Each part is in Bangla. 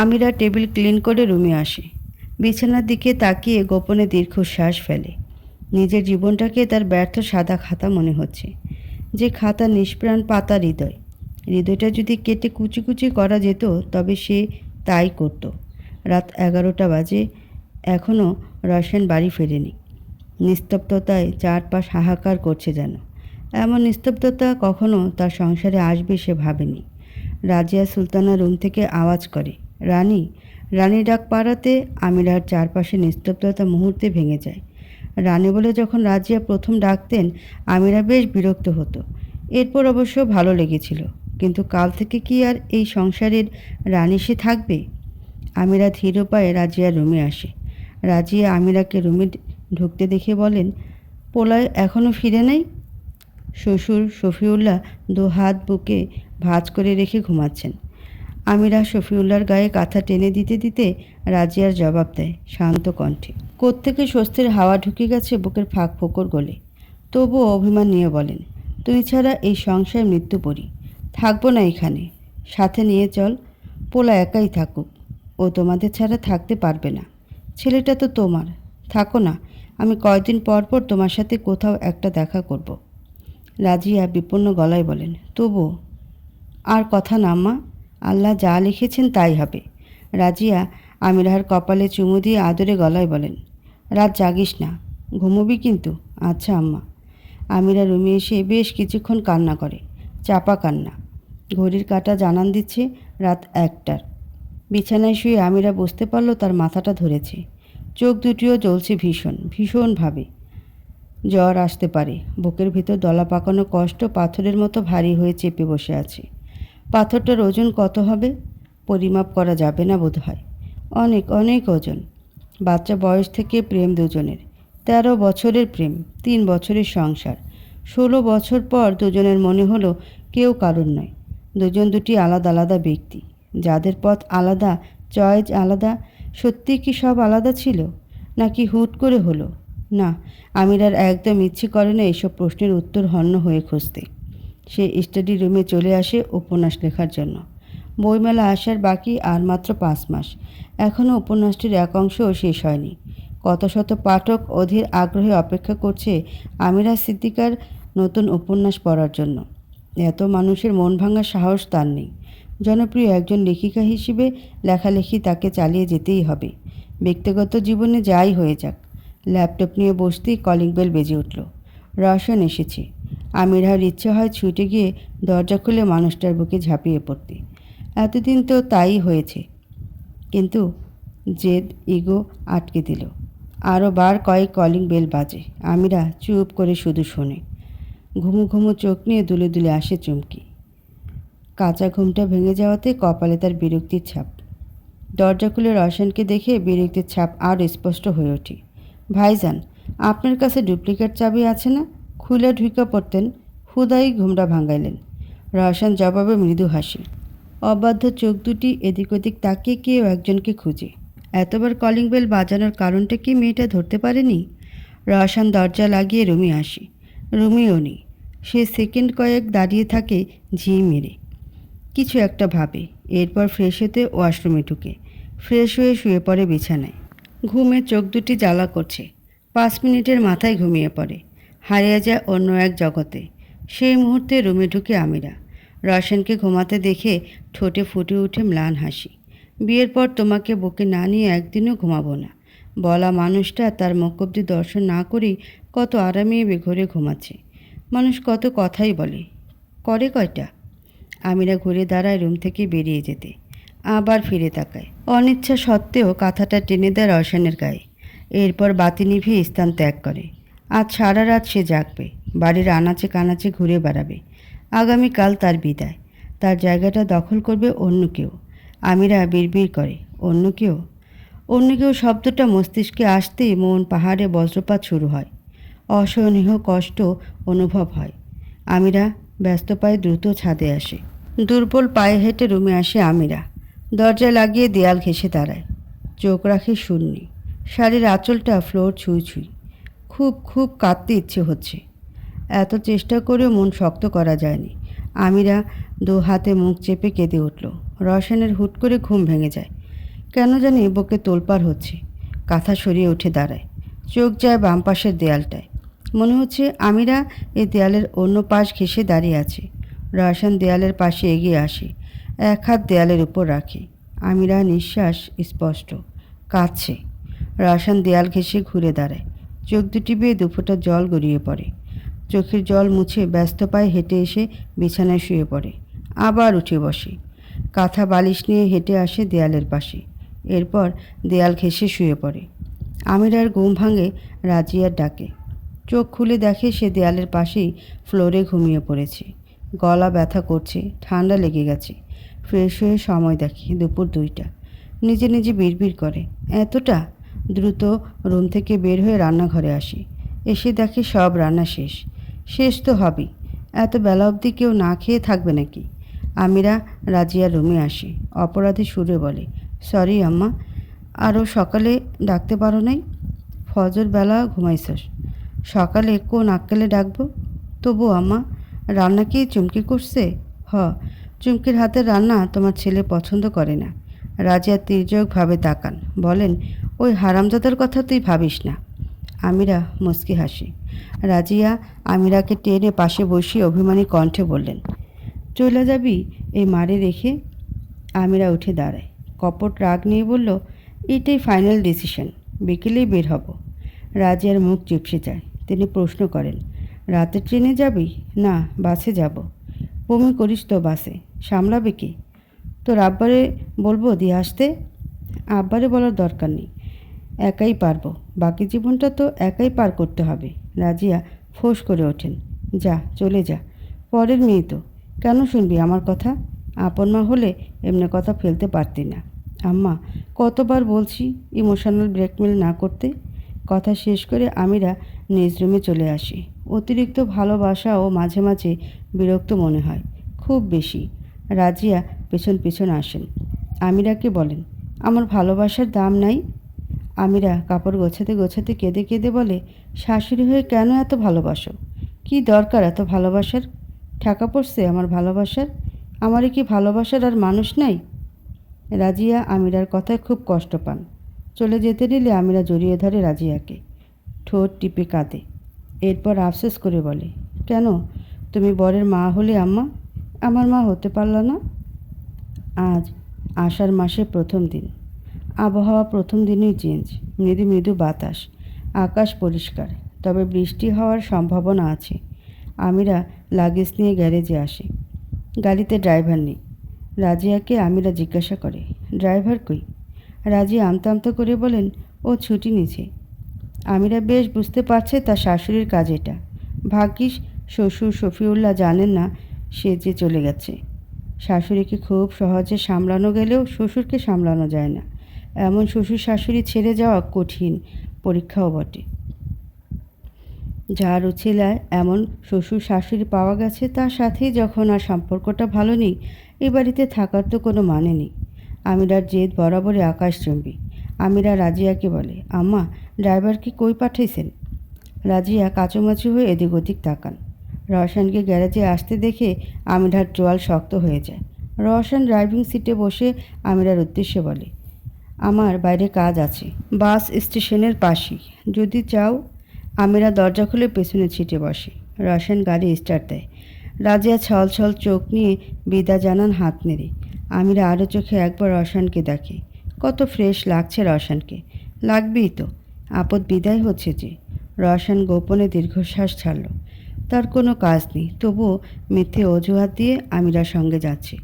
আমিরা টেবিল ক্লিন করে রুমে আসে। বিছানার দিকে তাকিয়ে গোপনে দীর্ঘশ্বাস ফেলে। নিজের জীবনটাকে তার ব্যর্থ সাদা খাতা মনে হচ্ছে। যে খাতা নিষ্প্রাণ পাতা হৃদয়। হৃদয়টা যদি কেটে কুচি কুচি করা যেত, তবে সে তাই করত। রাত এগারোটা বাজে। এখনও রসেন বাড়ি ফেরেনি। নিস্তব্ধতায় চারপাশ হাহাকার করছে যেন। এমন নিস্তব্ধতা কখনো তার সংসারে আসবে সে ভাবেনি। রাজিয়া সুলতানা রুম থেকে আওয়াজ করে। রানী রানী ডাক পাড়াতে আমিরার চারপাশে নিস্তব্ধতা মুহূর্তে ভেঙে যায়। রানী বলে যখন রাজিয়া প্রথম ডাকতেন, আমিরা বেশ বিরক্ত হতো। এরপর অবশ্য ভালো লেগেছিল। কিন্তু কাল থেকে কি আর এই সংসারের রানী সে থাকবে? আমিরা ধীর পায়ে রাজিয়া রুমে আসে। রাজিয়া আমিরাকে রুমে ঢুকতে দেখে বলেন, পোলায় এখনও ফিরে নাই? শ্বশুর শফিউল্লাহ দু হাত বুকে ভাঁজ করে রেখে ঘুমাচ্ছেন। আমিরা শফিউল্লার গায়ে কাঁথা টেনে দিতে দিতে রাজিয়ার জবাব দেয় শান্ত কণ্ঠে। কোত্থেকে স্বস্তির হাওয়া ঢুকে গেছে বুকের ফাঁক ফোকর গলে। তবুও অভিমান নিয়ে বলেন, তুই ছাড়া এই সংসার মৃত্যু পড়ি থাকব না এখানে। সাথে নিয়ে চল। পোলা একাই থাকুক। ও তোমাদের ছাড়া থাকতে পারবে না। ছেলেটা তো তোমার। থাকো না। আমি কয়দিন পর পর তোমার সাথে কোথাও একটা দেখা করব। রাজিয়া বিপন্ন গলায় বলেন তবু আর কথা না মা। আল্লাহ যা লিখেছেন তাই হবে। রাজিয়া আমিরার কপালে চুমু দিয়ে আদরে গলায় বলেন, রাত জাগিস না, ঘুমোবি কিন্তু আচ্ছা আম্মা। আমিরা রুমে এসে বেশ কিছুক্ষণ কান্না করে, চাপা কান্না। ঘড়ির কাঁটা জানান দিচ্ছে রাত একটার। বিছানায় শুয়ে আমিরা বুঝতে পারল তার মাথাটা ধরেছে। চোখ দুটিও জ্বলছে ভীষণ, ভীষণভাবে। জ্বর আসতে পারে, বুকের ভিতর দলা পাকানো কষ্ট পাথরের মতো ভারী হয়ে চেপে বসে আছে। পাথরটার ওজন কত হবে? পরিমাপ করা যাবে না বোধ হয় অনেক অনেক ওজন। বাচ্চা বয়স থেকে প্রেম দুজনের। তেরো বছরের প্রেম, তিন বছরের সংসার। ষোলো বছর পর দুজনের মনে হলো কেউ কারণ নয়। দুজন দুটি আলাদা আলাদা ব্যক্তি। যাদের পথ আলাদা, চয়েস আলাদা, সত্যি কি সব আলাদা ছিল? নাকি হুট করে হলো? না, আমিরার একদম ইচ্ছে করে না এসব প্রশ্নের উত্তর হন্য হয়ে খুঁজতে। সে স্টাডি রুমে চলে আসে উপন্যাস লেখার জন্য। বইমেলা আসার বাকি আর মাত্র পাঁচ মাস। এখনও উপন্যাসটির এক অংশও শেষ হয়নি। কত শত পাঠক অধীর আগ্রহে অপেক্ষা করছে আমিরা সিদ্দিকার নতুন উপন্যাস পড়ার জন্য। এত মানুষের মন ভাঙার সাহস তার নেই। জনপ্রিয় একজন লেখিকা হিসেবে লেখালেখি তাকে চালিয়ে যেতেই হবে। ব্যক্তিগত জীবনে যাই হয়ে যাক। ল্যাপটপ নিয়ে বসতেই কলিং বেল বেজে উঠল। রসন এসেছে। আমিরার ইচ্ছে হয় ছুটে গিয়ে দরজা খুলে মানুষটার বুকে ঝাঁপিয়ে পড়তে। এতদিন তো তাই হয়েছে। কিন্তু জেদ, ইগো আটকে দিল। আরও বার কয়েক কলিং বেল বাজে। আমিরা চুপ করে শুধু শোনে। ঘুমু ঘুমু চোখ নিয়ে দুলে দুলে আসে চুমকি। কাঁচা ঘুমটা ভেঙে যাওয়াতে কপালে তার বিরক্তির ছাপ। দরজা খুলে রশনকে দেখে বিরক্তির ছাপ আরও স্পষ্ট হয়ে ওঠে। ভাইজান, আপনার কাছে ডুপ্লিকেট চাবি আছে না? খুলে ঢুকে পড়তেন, হুদাই ঘুমটা ভাঙাইলেন। রহসান জবাবে মৃদু হাসি। অবাধ্য চোখ দুটি এদিক ওদিক তাকিয়ে কেউ একজনকে খুঁজে। এতবার কলিং বেল বাজানোর কারণটা কি মেয়েটা ধরতে পারেনি? রহসান দরজা লাগিয়ে রুমে আসে রুমিও নেই। সে সেকেন্ড কয়েক দাঁড়িয়ে থাকে ঝি মেরে। কিছু একটা ভাবে। এরপর ফ্রেশ হতে ওয়াশরুমে ঢুকে। ফ্রেশ হয়ে শুয়ে পড়ে বিছানায়। ঘুমে চোখ দুটি জ্বালা করছে। পাঁচ মিনিটের মাথায় ঘুমিয়ে পড়ে। হারিয়ে যায় অন্য এক জগতে। সেই মুহূর্তে রুমে ঢুকে আমিরা। রশনকে ঘুমাতে দেখে ঠোঁটে ফুটে উঠে ম্লান হাসি। বিয়ের পর তোমাকে বুকে না নিয়ে একদিনও ঘুমাবো না। বলা মানুষটা তার মুখ অব্দি দর্শন না করেই কত আরামে বেঘরে ঘুমাচ্ছে। মানুষ কত কথাই বলে, করে কয়টা? আমিরা ঘুরে দাঁড়ায় রুম থেকে বেরিয়ে যেতে। আবার ফিরে তাকায়। অনিচ্ছা সত্ত্বেও কাঁথাটা টেনে দেয় রসানের গায়ে। এরপর বাতি নিভিয়ে স্থান ত্যাগ করে। আজ সারা রাত সে জাগবে, বাড়ির আনাচে কানাচে ঘুরে বেড়াবে। আগামীকাল তার বিদায়। তার জায়গাটা দখল করবে অন্য কেউ। আমিরা বিড়বিড় করে, অন্য কেউ? অন্য কেউ শব্দটা মস্তিষ্কে আসতেই মন পাহাড়ে বজ্রপাত শুরু হয়। অসহনীয় কষ্ট অনুভব হয়। আমিরা ব্যস্ত পায়ে দ্রুত ছাদে আসে। দুর্বল পায়ে হেঁটে রুমে আসে আমিরা। দরজা লাগিয়ে দেয়াল ঘেঁষে দাঁড়ায়। চোখ রাখে শূন্যে। শাড়ির আঁচলটা ফ্লোর ছুঁই ছুঁই। খুব খুব কাঁদতে ইচ্ছে হচ্ছে। এত চেষ্টা করেও মন শক্ত করা যায়নি। আমিরা দু হাতে মুখ চেপে কেঁদে উঠল। রসানের হুট করে ঘুম ভেঙে যায়। কেন জানি বুকে তোলপার হচ্ছে। কাঁথা সরিয়ে উঠে দাঁড়ায়। চোখ যায় বাম পাশের দেয়ালটায়। মনে হচ্ছে আমিরা এই দেয়ালের অন্য পাশ ঘেঁষে দাঁড়িয়ে আছে। রয়শান দেয়ালের পাশে এগিয়ে আসে। এক হাত দেয়ালের উপর রাখে। আমিরা নিঃশ্বাস স্পষ্ট। কাছে রয়শান দেয়াল ঘেঁষে ঘুরে দাঁড়ায়। চোখ দুটি বেয়ে দুফোঁটা জল গড়িয়ে পড়ে। চোখের জল মুছে ব্যস্ত পায়ে হেঁটে এসে বিছানায় শুয়ে পড়ে। আবার উঠে বসে। কাঁথা বালিশ নিয়ে হেঁটে আসে দেয়ালের পাশে। এরপর দেয়াল ঘেঁষে শুয়ে পড়ে। আমিরার ঘুম ভাঙে রাজিয়ার ডাকে। চোখ খুলে দেখে সে দেয়ালের পাশেই ফ্লোরে ঘুমিয়ে পড়েছে। গলা ব্যথা করছে, ঠান্ডা লেগে গেছে। ফ্রেশ হয়ে সময় দেখে দুপুর দুইটা। নিজে নিজে বিড়বিড় করে। এতটা? দ্রুত রুম থেকে বের হয়ে রান্নাঘরে আসি। এসে দেখে সব রান্না শেষ। শেষ তো হবেই। এত বেলা অবধি কেউ না খেয়ে থাকবে নাকি? আমিরা রাজিয়ার রুমে আসে। অপরাধী সুরে বলে, সরি আম্মা আরও সকালে ডাকতে পারো নাই? ফজর বেলা ঘুমাইছস। সকালে কোন আক্কেলে ডাকবো? তবু আম্মা, রান্না কি চুমকি করছে? হ, চুমকির হাতের রান্না তোমার ছেলে পছন্দ করে না। রাজিয়া তির্যকভাবে তাকান, বলেন ওই হারামজাদার কথা তুই ভাবিস না। আমিরা মুস্কি হাসি। রাজিয়া আমিরাকে টেনে পাশে বসিয়ে অভিমানী কণ্ঠে বললেন চলে যাবি এই মারে রেখে আমিরা উঠে দাঁড়ায়। কপট রাগ নিয়ে বলল, এটাই ফাইনাল ডিসিশন বিকেলেই বের হব। রাজিয়ার মুখ চিপসে যায়। তিনি প্রশ্ন করেন, রাতে ট্রেনে যাবি? না, বাসে যাব। বমি করিস তো বাসে, সামলাবে কি? তোর আব্বারে বলব দিয়ে আসতে? আব্বারে বলার দরকার নেই। একাই পারব। বাকি জীবনটা তো একাই পার করতে হবে। রাজিয়া ফোঁস করে ওঠেন। যা, চলে যা। পরের মেয়ে তো। কেন শুনবি আমার কথা? আপন মা হলে এমনি কথা ফেলতে পারতি না। আম্মা, কতবার বলছি ইমোশনাল ব্রেকমেল না করতে? কথা শেষ করে আমিরা নিজ রুমে চলে আসি। অতিরিক্ত ভালোবাসা ও মাঝে মাঝে বিরক্ত মনে হয়। খুব বেশি। রাজিয়া পেছন পেছন আসেন। আমিরাকে বলেন, আমার ভালোবাসার দাম নাই? আমিরা কাপড় গোছাতে গোছাতে কেঁদে কেঁদে বলে, শাশুড়ি হয়ে কেন এত ভালোবাসো? কি দরকার এত ভালোবাসার? ঠাকা পড়ছে আমার ভালোবাসার? আমারই কি ভালোবাসার আর মানুষ নাই? রাজিয়া আমিরার কথায় খুব কষ্ট পান। চলে যেতে নিলে আমিরা জড়িয়ে ধরে রাজিয়াকে। ঠোঁট টিপে কাঁদে। এরপর আফসোস করে বলে, কেন? তুমি বরের মা হলে আম্মা? আমার মা হতে পারল না? আজ আষাঢ় মাসের প্রথম দিন। আবহাওয়া প্রথম দিনই চেঞ্জ মৃদু মৃদু বাতাস, আকাশ পরিষ্কার, তবে বৃষ্টি হওয়ার সম্ভাবনা আছে। আমিরা লাগেজ নিয়ে গ্যারেজে আসে। গাড়িতে ড্রাইভার নেই। রাজিয়াকে আমিরা জিজ্ঞাসা করে ড্রাইভার কই? রাজিয়া আমতা আমতা করে বলেন, ও ছুটি নিছে। আমিরা বেশ বুঝতে পারছে তার শাশুড়ির কাজ এটা। ভাগ্যিস শ্বশুর শফিউল্লাহ জানেন না সে যে চলে গেছে। শাশুড়িকে খুব সহজে সামলানো গেলেও শ্বশুরকে সামলানো যায় না। এমন শ্বশুর শাশুড়ি ছেড়ে যাওয়া কঠিন, পরীক্ষাও বটে। যার উছিলায় এমন শ্বশুর শাশুড়ি পাওয়া গেছে, তার সাথেই যখন আর সম্পর্কটা ভালো নেই, এ বাড়িতে থাকার তো কোনো মানে নেই। আমিরার জেদ বরাবরই আকাশচম্বী। আমিরা রাজিয়াকে বলে, আম্মা ড্রাইভারকে কই পাঠাইছেন? রাজিয়া কাচুমাচু হয়ে এদিক ওদিক তাকান। রওশনকে গ্যারেজে আসতে দেখে আমিরার চোয়াল শক্ত হয়ে যায়। রওশন ড্রাইভিং সিটে বসে আমিরার উদ্দেশ্যে বলে আমার বাইরে কাজ আছে। বাস স্টেশনের পাশেই। যদি চাও, আমিরা দরজা খুলে পেছনে ছিটে বসে। রওশন গাড়ি স্টার্ট দেয়। রাজিয়া ছল ছল চোখ নিয়ে বিদা জানান হাত নেড়ে। আমিরা আরও চোখে একবার রওশনকে দেখে। কত ফ্রেশ লাগছে রওশনকে লাগবেই তো। আপদ বিদায় হচ্ছে যে। রওশন গোপনে দীর্ঘশ্বাস ছাড়ল। তার কোনো কাজ নেই। তবুও মিথ্যে অজুহাত দিয়ে আমিরা সঙ্গে যাচ্ছে।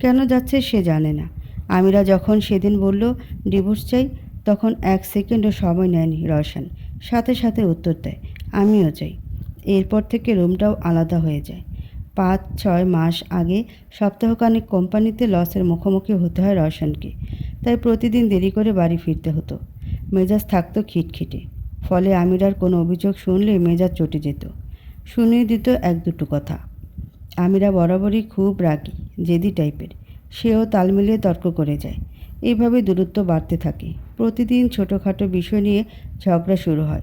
কেন যাচ্ছে সে জানে না। আমিরা যখন সেদিন বলল, ডিভোর্স চাই, তখন এক সেকেন্ডও সময় নেয়নি রওশন। সাথে সাথে উত্তর দেয়, আমিও চাই। এরপর থেকে রুমটাও আলাদা হয়ে যায়। পাঁচ, ছয় মাস আগে সপ্তাহখানেক কোম্পানিতে লসের মুখোমুখি হতে হয় রওশনকে। তাই প্রতিদিন দেরি করে বাড়ি ফিরতে হতো। মেজাজ থাকতো খিটখিটে। ফলে আমিরার কোনো অভিযোগ শুনলে মেজাজ চটে যেত। শুনিয়ে দিত এক দুটো কথা। আমিরা বরাবরই খুব রাগী, জেদি টাইপের। সেও তাল মিলিয়ে তর্ক করে যায়। এইভাবে দূরত্ব বাড়তে থাকে। প্রতিদিন ছোটোখাটো বিষয় নিয়ে ঝগড়া শুরু হয়।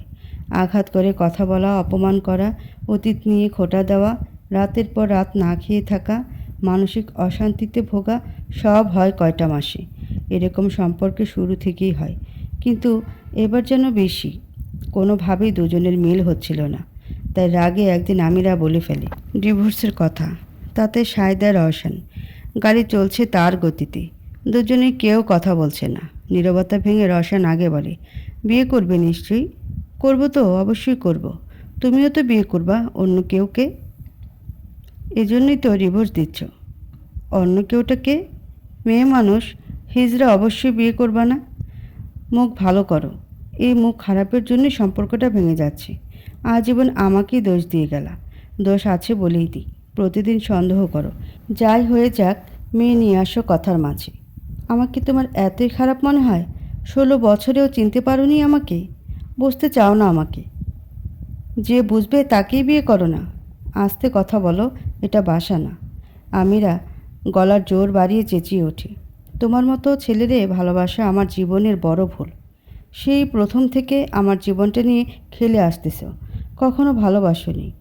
আঘাত করে কথা বলা, অপমান করা, অতীত নিয়ে খোটা দেওয়া, রাতের পর রাত না খেয়ে থাকা, মানসিক অশান্তিতে ভোগা, সব হয় কয়টা মাসে। এরকম সম্পর্কে শুরু থেকেই হয়। কিন্তু এবার যেন বেশি। কোনোভাবেই দুজনের মিল হচ্ছিল না। তাই রাগে একদিন আমিরা বলে ফেলে, ডিভোর্সের কথা। তাতে সায়দা রওশন। গাড়ি চলছে তার গতিতে। দুজনে কেউ কথা বলছে না। নীরবতা ভেঙে রসান আগে বলে, বিয়ে করবে নিশ্চয়ই? করব তো, অবশ্যই করব। তুমিও তো বিয়ে করবা, অন্য কেউকে এজন্যই তো রিভোর্স দিচ্ছ। অন্য কেউটাকে মেয়ে মানুষ হিজরা অবশ্যই বিয়ে করবা না। মুখ ভালো করো। এই মুখ খারাপের জন্য সম্পর্কটা ভেঙে যাচ্ছে। আজীবন আমাকেই দোষ দিয়ে গেলা। দোষ আছে বলেই দিই। প্রতিদিন সন্দেহ করো। যাই হয়ে যাক, মেয়ে নিয়ে আসো কথার মাঝে। আমাকে তোমার এতই খারাপ মনে হয়? ষোলো বছরেও চিনতে পারোনি আমাকে? বুঝতে চাও না আমাকে? যে বুঝবে তাকেই বিয়ে করো না। আস্তে কথা বলো, এটা বাসা না। আমিরা গলার জোর বাড়িয়ে চেঁচিয়ে ওঠে তোমার মতো ছেলেরে ভালোবাসা আমার জীবনের বড় ভুল। সেই প্রথম থেকে আমার জীবনটা নিয়ে খেলে আসতেছ। কখনো ভালোবাসনি।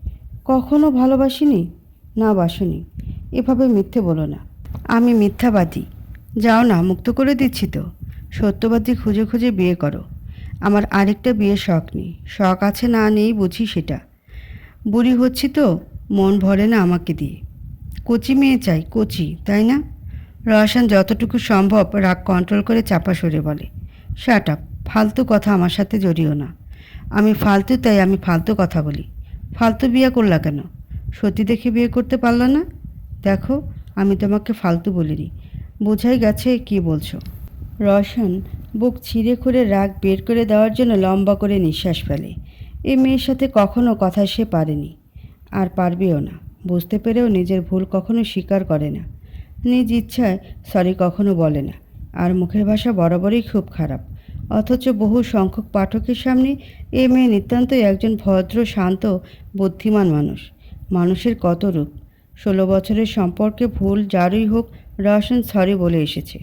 কখনো ভালোবাসিনি? না বাসনি, এভাবে মিথ্যে বলো না। আমি মিথ্যাবাদী। যাও না, মুক্ত করে দিচ্ছি তো। সত্যবাদী খুঁজে খুঁজে বিয়ে করো। আমার আরেকটা বিয়ের শখ নেই। শখ আছে না নেই বুঝি সেটা। বুড়ি হচ্ছি তো, মন ভরে না আমাকে দিয়ে। কচি মেয়ে চাই, কচি, তাই না? রসান যতটুকু সম্ভব রাগ কন্ট্রোল করে চাপা সরে বলে। শাট আপ ফালতু কথা আমার সাথে জড়িও না। আমি ফালতু, তাই আমি ফালতু কথা বলি। ফালতু বিয়ে করলা কেন? সত্যি দেখে বিয়ে করতে পারলা না? দেখো, আমি তোমাকে ফালতু বলিনি। বোঝাই গেছে কি বলছো। রসান বুক ছিঁড়ে খুঁড়ে রাগ বের করে দেওয়ার জন্য লম্বা করে নিঃশ্বাস ফেলে। এই মেয়ের সাথে কখনো কথা সে পারেনি। আর পারবেও না। বুঝতে পেরেও নিজের ভুল কখনো স্বীকার করে না। নিজ ইচ্ছায় সরি কখনো বলে না। আর মুখের ভাষা বরাবরই খুব খারাপ। অথচ বহু সংখ্যক পাঠকের সামনে এ মেয়ে নিতান্তই একজন ভদ্র, শান্ত, বুদ্ধিমান মানুষ। মানুষের কত রূপ ষোলো বছরের সম্পর্কে ভুল যারই হোক রওশন সরি বলে এসেছে।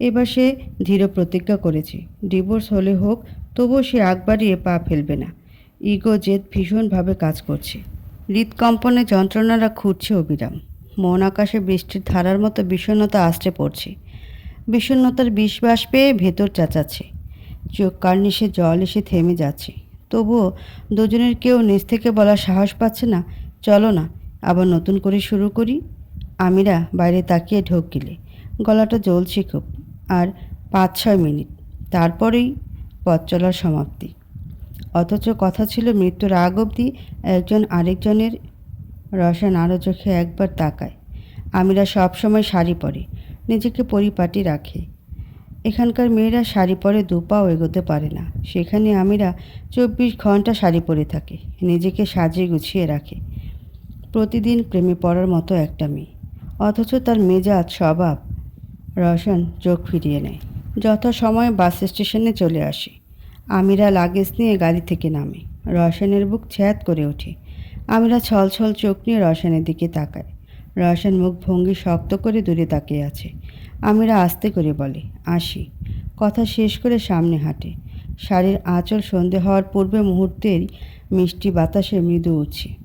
এবার সে দৃঢ় প্রতিজ্ঞা করেছে, ডিভোর্স হলে হোক, তবুও সে আগ বাড়িয়ে পা ফেলবে না। ইগো জেদ ভীষণভাবে কাজ করছে। হৃদকম্পনে যন্ত্রণারা খুঁড়ছে অবিরাম। মন আকাশে বৃষ্টির ধারার মতো বিষণ্ণতা আসতে পড়ছে। বিষণ্ণতার বিশ্বাস পেয়ে ভেতর চাচাচ্ছে। চোখ কার্নিশে জল এসে থেমে যাচ্ছে। তবুও দুজনের কেউ নিজ থেকে বলার সাহস পাচ্ছে না চলো না, আবার নতুন করে শুরু করি। আমিরা বাইরে তাকিয়ে ঢোক গেলে। গলাটা জ্বলছে খুব। আর পাঁচ ছয় মিনিট। তারপরেই পথ চলার সমাপ্তি। অথচ কথা ছিল মৃত্যুর আগ অবধি একজন আরেকজনের রসায়ন আরও চোখে একবার তাকায়। আমিরা সবসময় শাড়ি পরে, নিজেকে পরিপাটি রাখে। এখানকার মেয়েরা শাড়ি পরে দুপাও এগোতে পারে না। সেখানে আমিরা চব্বিশ ঘণ্টা শাড়ি পরে থাকে, নিজেকে সাজিয়ে গুছিয়ে রাখে। প্রতিদিন প্রেমে পড়ার মতো একটা মেয়ে। অথচ তার মেজাজ, স্বভাব রওশন চোখ ফিরিয়ে নেয়। যথাসময়ে বাস স্টেশনে চলে আসে। আমিরা লাগেজ নিয়ে গাড়ি থেকে নামে। রওশনের বুক ছ্যাদ করে ওঠে। আমিরা ছল ছল চোখ নিয়ে রওশনের দিকে তাকায়। রওশন মুখ ভঙ্গি শক্ত করে দূরে তাকিয়ে আছে। আমিরা আস্তে করে বলে, আসি। কথা শেষ করে সামনে হাঁটে। শাড়ির আঁচল সন্ধে হওয়ার পূর্বে মুহূর্তেই মিষ্টি বাতাসে মৃদু উঠছে।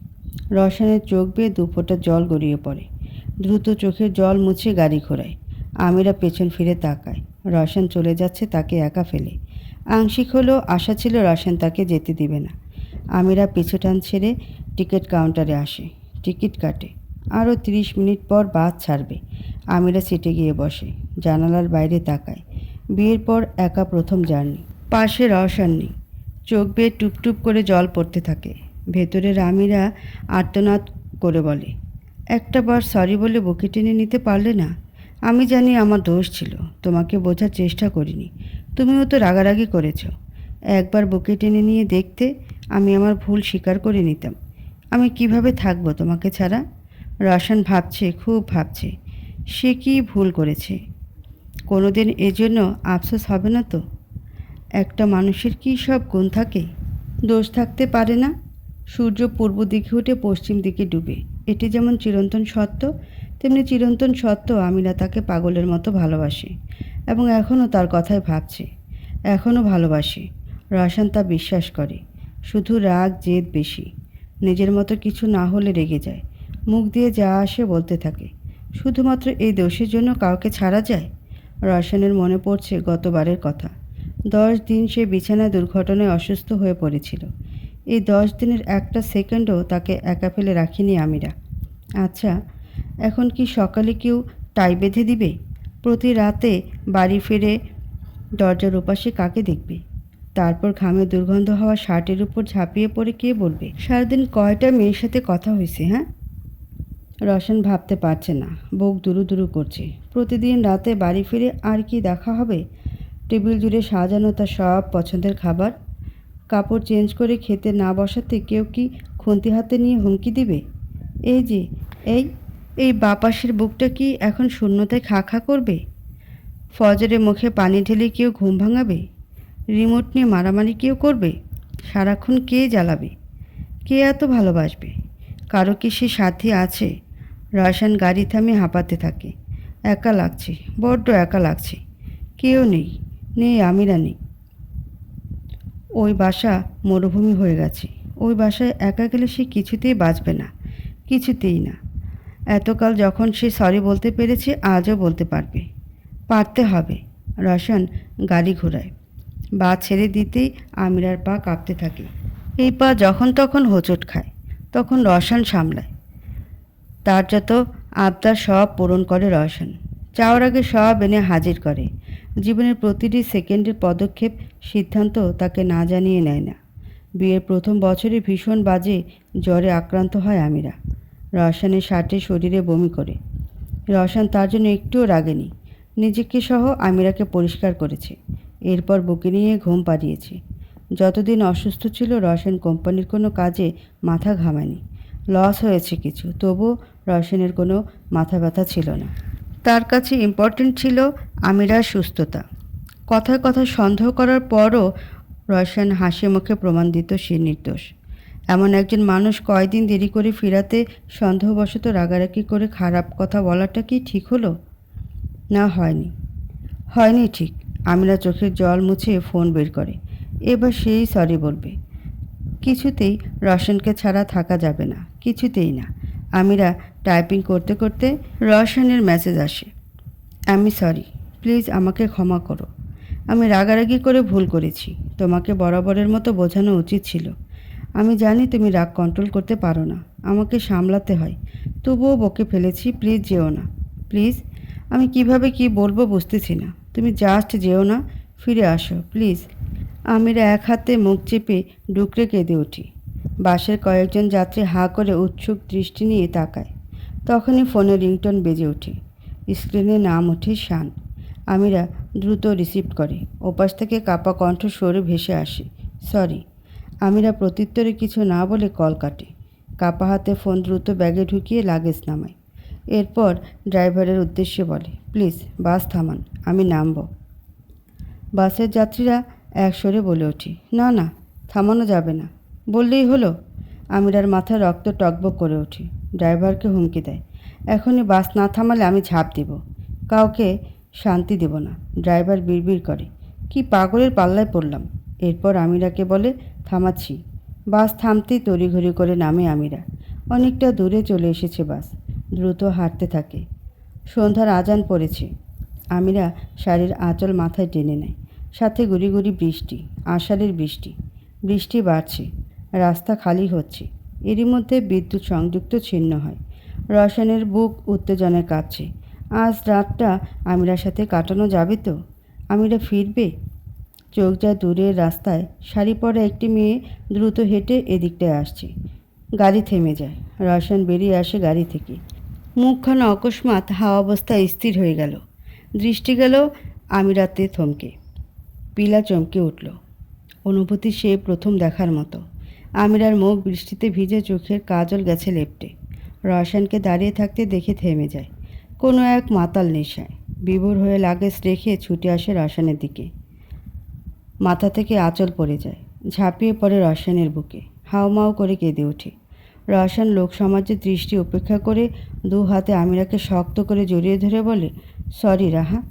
রসায়নের চোখ বেয়ে দুফোটা জল গড়িয়ে পড়ে। দ্রুত চোখের জল মুছে গাড়ি ঘোরায়। আমিরা পেছন ফিরে তাকায়। রসায়ন চলে যাচ্ছে তাকে একা ফেলে। আংশিক হলেও আশা ছিল রসায়ন তাকে যেতে দিবে না। আমিরা পিছুটান ছেড়ে টিকিট কাউন্টারে আসে। টিকিট কাটে। আরও তিরিশ মিনিট পর বাস ছাড়বে। আমিরা সিটে গিয়ে বসে। জানালার বাইরে তাকায়। বিয়ের পর একা প্রথম জার্নি। পাশে রসায়ন নেই। চোখ বেয়ে টুপটুপ করে জল পড়তে থাকে। ভেতরের আমিরা আর্তনাদ করে বলে, একটা বার সরি বলে বুকে টেনে নিতে পারলে না? আমি জানি আমার দোষ ছিল, তোমাকে বোঝার চেষ্টা করিনি। তুমিও তো রাগারাগি করেছ। একবার বুকে টেনে নিয়ে দেখতে আমি আমার ভুল স্বীকার করে নিতাম। আমি কীভাবে থাকব তোমাকে ছাড়া? রসান ভাবছে, খুব ভাবছে, সে কি ভুল করেছে? কোনোদিন এজন্য আফসোস হবে না তো? একটা মানুষের কি সব গুণ থাকে? দোষ থাকতে পারে না? সূর্য পূর্ব দিকে উঠে পশ্চিম দিকে ডুবে। এটি যেমন চিরন্তন সত্য, তেমনি চিরন্তন সত্য আমিরা তাকে পাগলের মতো ভালোবাসে এবং এখনও তার কথাই ভাবছে। এখনও ভালোবাসে। রসান তা বিশ্বাস করে। শুধু রাগ, জেদ বেশি। নিজের মতো কিছু না হলে রেগে যায়। মুখ দিয়ে যা আসে বলতে থাকে। শুধুমাত্র এই দোষের জন্য কাউকে ছাড়া যায়? রসানের মনে পড়ছে গতবারের কথা। দশ দিন সে বিছানায় দুর্ঘটনায় অসুস্থ হয়ে পড়েছিল। এই দশ দিনের একটা সেকেন্ডও তাকে একা ফেলে রাখিনি আমিরা। আচ্ছা এখন কি সকালে কেউ টাই বেঁধে দিবে? প্রতি রাতে বাড়ি ফিরে দরজার ওপাশে কাকে দেখবে? তারপর ঘামে দুর্গন্ধ হওয়া শার্টের উপর ঝাঁপিয়ে পড়ে কে বলবে? সারাদিন কয়টা মেয়ের সাথে কথা হয়েছে হ্যাঁ? রসন ভাবতে পারছে না, বুক দুরু দুরু করছে। প্রতিদিন রাতে বাড়ি ফিরে আর কি দেখা হবে? টেবিল জুড়ে সাজানো তার সব পছন্দের খাবার কাপড় চেঞ্জ করে খেতে না বসাতে কেউ কি খুন্তি হাতে নিয়ে হুমকি দিবে? এই যে, এই এই বাপাসের বুকটা কি এখন শূন্যতায় খা খা করবে? ফজরে মুখে পানি ঢেলে কেউ ঘুম ভাঙাবে? রিমোট নিয়ে মারামারি কেউ করবে? সারাক্ষণ কে জ্বালাবে? কে এত ভালোবাসবে? কারও কি সে সাথী আছে? রসায়ন গাড়ি থামে হাঁপাতে থাকে। একা লাগছে, বড্ড একা লাগছে। কেউ নেই নেই আমিরা নেই। ওই বাসা মরুভূমি হয়ে গেছে। ওই বাসায় একা গেলে সে কিছুতেই বাঁচবে না, কিছুতেই না। এতকাল যখন সে সরি বলতে পেরেছে, আজও বলতে পারবে। পারতে হবে। রসায়ন গাড়ি ঘোরায়। বা ছেড়ে দিতেই আমিরার পা কাঁপতে থাকে। এই পা যখন তখন হোঁচট খায়, তখন রসায়ন সামলায়। তার যত আবদার সব পূরণ করে রসায়ন চাওয়ার আগে সব এনে হাজির করে। জীবনের প্রতিটি সেকেন্ডের পদক্ষেপ সিদ্ধান্ত তাকে না জানিয়ে নেয় না। বিয়ের প্রথম বছরে ভীষণ বাজে জ্বরে আক্রান্ত হয় আমিরা। রসায়নের শার্টে শরীরে বমি করে। রসান তার জন্য একটুও রাগেনি। নিজেকে সহ আমিরাকে পরিষ্কার করেছে। এরপর বুকে নিয়ে ঘুম পাড়িয়েছে। যতদিন অসুস্থ ছিল, রসায়ন কোম্পানির কোনো কাজে মাথা ঘামায়নি। লস হয়েছে কিছু, তবুও রসায়নের কোনো মাথা ব্যথা ছিল না। তার কাছে ইম্পর্টেন্ট ছিল আমিরার সুস্থতা। কথায় কথায় সন্দেহ করার পরও রসায়ন হাসি মুখে প্রমাণ দিত সে নির্দোষ। এমন একজন মানুষ কয়দিন দেরি করে ফেরাতে সন্দেহবশত রাগারাগি করে খারাপ কথা বলাটা কি ঠিক হলো? না, হয়নি। হয়নি ঠিক। আমিরা চোখের জল মুছে ফোন বের করে। এবার সেই সরি বলবে। কিছুতেই রসায়নকে ছাড়া থাকা যাবে না। কিছুতেই না। আমিরা টাইপিং করতে করতে রসায়নের মেসেজ আসে। আমি সরি প্লিজ আমাকে ক্ষমা করো। আমি রাগারাগি করে ভুল করেছি। তোমাকে বরাবরের মতো বোঝানো উচিত ছিল। আমি জানি তুমি রাগ কন্ট্রোল করতে পারো না। আমাকে সামলাতে হয়। তবুও বকে ফেলেছি প্লিজ যেও না। প্লিজ আমি কীভাবে কি বলব বুঝতেছি না। তুমি জাস্ট যেও না, ফিরে আসো প্লিজ আমিরা এক হাতে মুখ চেপে ডুকরে কেঁদে উঠি। বাসের কয়েকজন যাত্রী হাঁ করে উৎসুক দৃষ্টি নিয়ে তাকায়। তখনই ফোনে রিংটন বেজে ওঠে। স্ক্রিনে নাম ওঠে শান। আমিরা দ্রুত রিসিভ করে। ওপাশ থেকে কাপা কণ্ঠ সরে ভেসে আসে। সরি, আমিরা প্রত্যুত্তরে কিছু না বলে কল কাটে। কাপা হাতে ফোন দ্রুত ব্যাগে ঢুকিয়ে লাগেজ নামায়। এরপর ড্রাইভারের উদ্দেশ্যে বলে, প্লিজ, বাস থামান, আমি নামব। বাসের যাত্রীরা একসরে বলে ওঠে, না না, থামানো যাবে না। বললেই হলো। আমিরার মাথায় রক্ত টকবক করে ওঠে। ড্রাইভারকে হুমকি দেয়। এখনই বাস না থামালে আমি ঝাঁপ দেব। কাউকে শান্তি দেব না। ড্রাইভার বিড়বিড় করে, কি পাগলের পাল্লায় পড়লাম? এরপর আমিরাকে বলে, থামাচ্ছি। বাস থামতেই তড়িঘড়ি করে নামে আমিরা। অনেকটা দূরে চলে এসেছে বাস। দ্রুত হাঁটতে থাকে। সন্ধ্যার আজান পড়েছে। আমিরা শাড়ির আঁচল মাথায় টেনে নেয়। সাথে গুড়ি গুড়ি বৃষ্টি, আষাঢ়ের বৃষ্টি। বৃষ্টি বাড়ছে। রাস্তা খালি হচ্ছে। এরই মধ্যে বিদ্যুৎ সংযুক্ত ছিন্ন হয়। রসায়নের বুক উত্তেজনায় কাঁপছে আজ রাতটা আমিরার সাথে কাটানো যাবে তো? আমিরা ফিরবে? চোখ যায় দূরের রাস্তায়, শাড়ি পরা একটি মেয়ে দ্রুত হেঁটে এদিকটায় আসছে। গাড়ি থেমে যায়। রসায়ন বেরিয়ে আসে গাড়ি থেকে। মুখখানা অকস্মাৎ হাওয়া অবস্থায় স্থির হয়ে গেল। দৃষ্টি গেল আমিরাতে থমকে। পিলা চমকে উঠল। অনুভূতি সে প্রথম দেখার মতো। আমিরার মুখ বৃষ্টিতে ভিজে চোখের কাজল গেছে লেপটে। রসায়নকে দাঁড়িয়ে থাকতে দেখে থেমে যায়। কোনো এক মাতাল নেশায়। বিভোর হয়ে লাগেজ রেখে ছুটে আসে রসায়নের দিকে। মাথা থেকে আঁচল পড়ে যায়। ঝাঁপিয়ে পড়ে রসায়নের বুকে। হাওমাও করে কেঁদে ওঠে। রসায়ন লোক সমাজের দৃষ্টি উপেক্ষা করে দু হাতে আমিরাকে শক্ত করে জড়িয়ে ধরে বলে, সরি রাহা,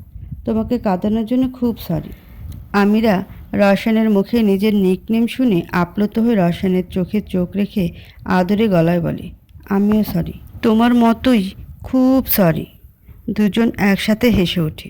তোমাকে কাঁদানোর জন্য খুব সরি। আমিরা রসানের মুখে নিজের নিকনেম শুনে আপ্লুত হয়ে রসানের চোখে চোখ রেখে আদরে গলায় বলে, আমিও সরি তোমার মতোই খুব সরি দুজন একসাথে হেসে ওঠে।